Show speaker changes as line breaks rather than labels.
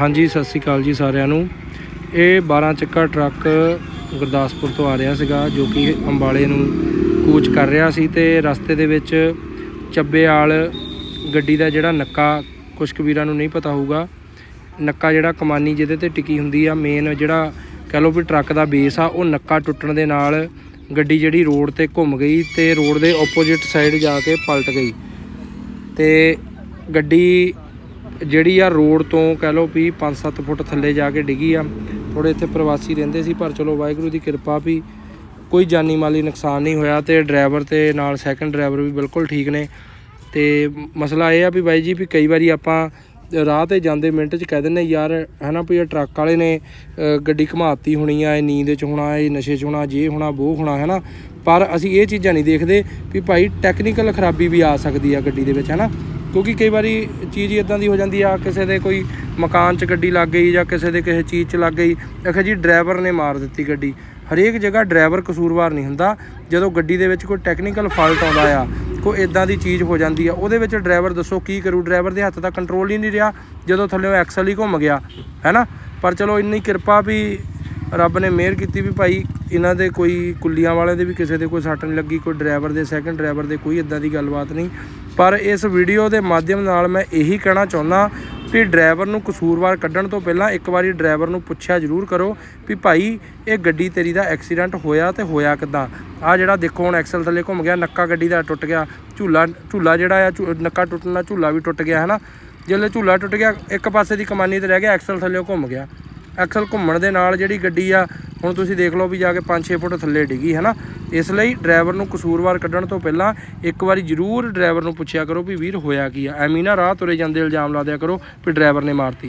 ਹਾਂਜੀ, ਸਤਿ ਸ੍ਰੀ ਅਕਾਲ ਜੀ ਸਾਰਿਆਂ ਨੂੰ। ਇਹ 12 ਚੱਕਾ ਟਰੱਕ ਗੁਰਦਾਸਪੁਰ ਤੋਂ ਆ ਰਿਹਾ ਸੀਗਾ, ਜੋ ਕਿ ਅੰਬਾਲੇ ਨੂੰ ਕੂਚ ਕਰ ਰਿਹਾ ਸੀ ਤੇ ਰਸਤੇ ਦੇ ਵਿੱਚ ਚੱਬੇਆਲ ਗੱਡੀ ਦਾ ਜਿਹੜਾ ਨੱਕਾ ਕੁਛ ਕਬੀਰਾਂ ਨੂੰ ਨਹੀਂ ਪਤਾ ਹੋਊਗਾ। ਨੱਕਾ ਜਿਹੜਾ ਕਮਾਨੀ ਜਿਹਦੇ ਤੇ ਟਿਕੀ ਹੁੰਦੀ ਆ ਮੇਨ ਜਿਹੜਾ ਕਹ ਲਓ ਵੀ ਟਰੱਕ ਦਾ ਬੇਸ ਆ, ਉਹ ਨੱਕਾ ਟੁੱਟਣ ਦੇ ਨਾਲ ਗੱਡੀ ਜਿਹੜੀ ਰੋਡ ਤੇ ਘੁੰਮ ਗਈ ਤੇ ਰੋਡ ਦੇ ਆਪੋਜ਼ਿਟ ਸਾਈਡ ਜਾ ਕੇ ਪਲਟ ਗਈ। ਤੇ ਗੱਡੀ ਜਿਹੜੀ ਆ ਰੋਡ ਤੋਂ ਕਹਿ ਲਓ ਵੀ 5-7 ਫੁੱਟ ਥੱਲੇ ਜਾ ਕੇ ਡਿੱਗੀ ਆ ਥੋੜੇ ਇੱਥੇ ਪ੍ਰਵਾਸੀ ਰਹਿੰਦੇ ਸੀ, ਪਰ ਚਲੋ ਵਾਹਿਗੁਰੂ ਦੀ ਕਿਰਪਾ ਵੀ ਕੋਈ ਜਾਨੀ ਮਾਲੀ ਨੁਕਸਾਨ ਨਹੀਂ ਹੋਇਆ ਤੇ ਡਰਾਈਵਰ ਤੇ ਨਾਲ ਸੈਕੰਡ ਡਰਾਈਵਰ ਵੀ ਬਿਲਕੁਲ ਠੀਕ ਨੇ। ਤੇ ਮਸਲਾ ਇਹ ਆ ਵੀ ਬਾਈ ਜੀ ਵੀ ਕਈ ਵਾਰੀ ਆਪਾਂ ਰਾਹ ਤੇ ਜਾਂਦੇ ਮਿੰਟ 'ਚ ਕਹਿ ਦਿੰਦੇ, ਯਾਰ, ਹਨਾ ਵੀ ਇਹ ਟਰੱਕ ਵਾਲੇ ਨੇ ਗੱਡੀ ਘਮਾਤੀ ਹੋਣੀ ਆ, ਇਹ ਨੀਂਦ 'ਚ ਹੋਣਾ, ਇਹ ਨਸ਼ੇ 'ਚ ਹੋਣਾ, ਜੇ ਹੋਣਾ ਉਹ ਹੋਣਾ, ਹਨਾ? ਪਰ ਅਸੀਂ ਇਹ ਚੀਜ਼ਾਂ ਨਹੀਂ ਦੇਖਦੇ ਵੀ ਭਾਈ ਟੈਕਨੀਕਲ ਖਰਾਬੀ ਵੀ ਆ ਸਕਦੀ ਆ ਗੱਡੀ ਦੇ ਵਿੱਚ, ਹਨਾ? ਕਿਉਂਕਿ ਕਈ ਵਾਰੀ ਚੀਜ਼ ਇਦਾਂ ਦੀ ਹੋ ਜਾਂਦੀ ਆ, ਕਿਸੇ ਦੇ ਕੋਈ ਮਕਾਨ 'ਚ ਗੱਡੀ ਲੱਗ ਗਈ ਜਾਂ ਕਿਸੇ ਦੇ ਕਿਸੇ ਚੀਜ਼ 'ਚ ਲੱਗ ਗਈ ਆਖਿਆ ਜੀ ਡਰਾਈਵਰ ਨੇ ਮਾਰ ਦਿੱਤੀ ਗੱਡੀ। ਹਰੇਕ ਜਗ੍ਹਾ ਡਰਾਈਵਰ ਕਸੂਰਵਾਰ ਨਹੀਂ ਹੁੰਦਾ। ਜਦੋਂ ਗੱਡੀ ਦੇ ਵਿੱਚ ਕੋਈ ਟੈਕਨੀਕਲ ਫਾਲਟ ਆਉਂਦਾ ਆ, ਕੋਈ ਇਦਾਂ ਦੀ ਚੀਜ਼ ਹੋ ਜਾਂਦੀ ਆ, ਉਹਦੇ ਵਿੱਚ ਡਰਾਈਵਰ ਦੱਸੋ ਕੀ ਕਰੂ? ਡਰਾਈਵਰ ਦੇ ਹੱਥ ਦਾ ਕੰਟਰੋਲ ਹੀ ਨਹੀਂ ਰਿਹਾ, ਜਦੋਂ ਥੱਲੇੋਂ ਐਕਸਲ ਹੀ ਘੁੰਮ ਗਿਆ, ਹੈਨਾ? ਪਰ ਚਲੋ ਇੰਨੀ ਕਿਰਪਾ ਵੀ ਰੱਬ ਨੇ ਮਿਹਰ ਕੀਤੀ ਵੀ ਭਾਈ ਇਹਨਾਂ ਦੇ ਕੋਈ ਕੁੱਲੀਆਂ ਵਾਲੇ ਦੇ ਵੀ ਕਿਸੇ ਦੇ ਕੋਈ ਸੱਟ ਨਹੀਂ ਲੱਗੀ, ਕੋਈ ਡਰਾਈਵਰ ਦੇ ਸੈਕੰਡ ਡਰਾਈਵਰ ਦੇ ਕੋਈ ਇਦਾਂ ਦੀ ਗੱਲਬਾਤ ਨਹੀਂ। ਪਰ ਇਸ ਵੀਡੀਓ ਦੇ ਮਾਧਿਅਮ ਨਾਲ ਮੈਂ ਇਹੀ ਕਹਿਣਾ ਚਾਹੁੰਦਾ ਵੀ ਡਰਾਈਵਰ ਨੂੰ ਕਸੂਰਵਾਰ ਕੱਢਣ ਤੋਂ ਪਹਿਲਾਂ ਇੱਕ ਵਾਰੀ ਡਰਾਈਵਰ ਨੂੰ ਪੁੱਛਿਆ ਜ਼ਰੂਰ ਕਰੋ ਵੀ ਭਾਈ, ਇਹ ਗੱਡੀ ਤੇਰੀ ਦਾ ਐਕਸੀਡੈਂਟ ਹੋਇਆ ਤੇ ਹੋਇਆ ਕਿਦਾਂ? ਆ ਜਿਹੜਾ ਦੇਖੋ ਹੁਣ ਐਕਸਲ ਥੱਲੇ ਘੁੰਮ ਗਿਆ, ਨੱਕਾ ਗੱਡੀ ਦਾ ਟੁੱਟ ਗਿਆ, ਝੂਲਾ ਝੂਲਾ ਜਿਹੜਾ ਆ, ਝੂ- ਨੱਕਾ ਟੁੱਟਣ ਨਾਲ ਝੂਲਾ ਵੀ ਟੁੱਟ ਗਿਆ ਹੈ ਨਾ ਜਦੋਂ ਝੂਲਾ ਟੁੱਟ ਗਿਆ, ਇੱਕ ਪਾਸੇ ਦੀ ਕਮਾਨੀ ਤੇ ਰਹਿ ਗਿਆ, ਐਕਸਲ ਥੱਲੇ ਘੁੰਮ ਗਿਆ। ਐਕਸਲ ਘੁੰਮਣ ਦੇ ਨਾਲ ਜਿਹੜੀ ਗੱਡੀ ਆ ਹੁਣ ਤੁਸੀਂ ਦੇਖ ਲਓ ਵੀ ਜਾ ਕੇ 5-6 ਫੁੱਟ ਥੱਲੇ ਡਿੱਗੀ ਹੈ ਨਾ ਇਸ ਲਈ ਡਰਾਈਵਰ ਨੂੰ ਕਸੂਰਵਾਰ ਕੱਢਣ ਤੋਂ ਪਹਿਲਾਂ ਇੱਕ ਵਾਰੀ ਜ਼ਰੂਰ ਡਰਾਈਵਰ ਨੂੰ ਪੁੱਛਿਆ ਕਰੋ ਵੀ ਵੀਰ ਹੋਇਆ ਕੀ ਆ? ਐਵੇਂ ਨਾ ਰਾਹ ਤੁਰੇ ਜਾਂਦੇ, ਇਲਜ਼ਾਮ ਲਾ ਦਿਆ ਕਰੋ ਵੀ ਡਰਾਈਵਰ ਨੇ ਮਾਰਤੀ।